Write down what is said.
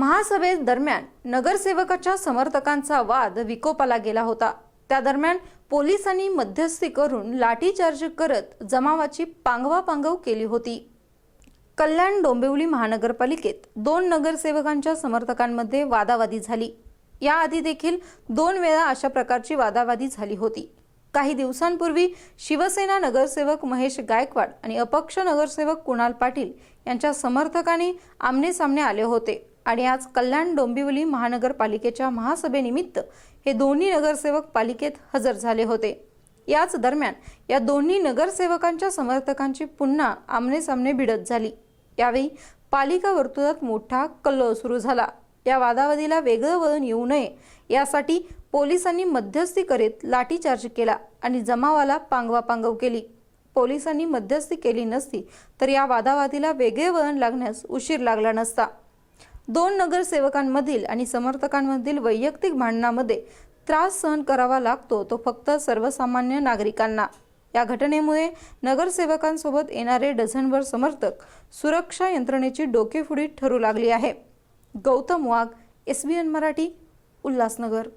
महासभे दरम्यान नगरसेवकाच्या समर्थकांचा वाद विकोपाला गेला होता. त्या दरम्यान पोलिसांनी मध्यस्थी करून लाठीचार्ज करत जमावाची पांगवापांगव केली होती. कल्याण डोंबिवली महानगरपालिकेत दोन नगरसेवकांच्या समर्थकांमध्ये वादावादी झाली. याआधी देखील दोन वेळा अशा प्रकारची वादावादी झाली होती. काही दिवसांपूर्वी शिवसेना नगरसेवक महेश गायकवाड आणि अपक्ष नगरसेवक कुणाल पाटील यांच्या समर्थकांनी आमने सामने आले होते. आणि आज कल्याण डोंबिवली महानगरपालिकेच्या महासभेनिमित्त हे दोन्ही नगरसेवक पालिकेत हजर झाले होते. याच दरम्यान या दोन्ही नगरसेवकांच्या समर्थकांची पुन्हा आमनेसामने भिडत झाली. यावेळी पालिका वर्तुळात मोठा कल्लोळ सुरू झाला. या वादावादीला वेगळं वळण येऊ नये यासाठी पोलिसांनी मध्यस्थी करीत लाठीचार्ज केला आणि जमावाला पांगवापांगव केली. पोलिसांनी मध्यस्थी केली नसती तर या वादावादीला वेगळे वळण लागण्यास उशीर लागला नसता. दोन नगरसेवकांमधील आणि समर्थकांमधील वैयक्तिक भांडणामध्ये त्रास सहन करावा लागतो तो फक्त सर्वसामान्य नागरिकांना. या घटनेमुळे नगरसेवकांसोबत येणारे डझनभर समर्थक सुरक्षा यंत्रणेची डोकेफुडी ठरू लागली आहे. Gautam Wagh S B N Marathi Ulhasnagar.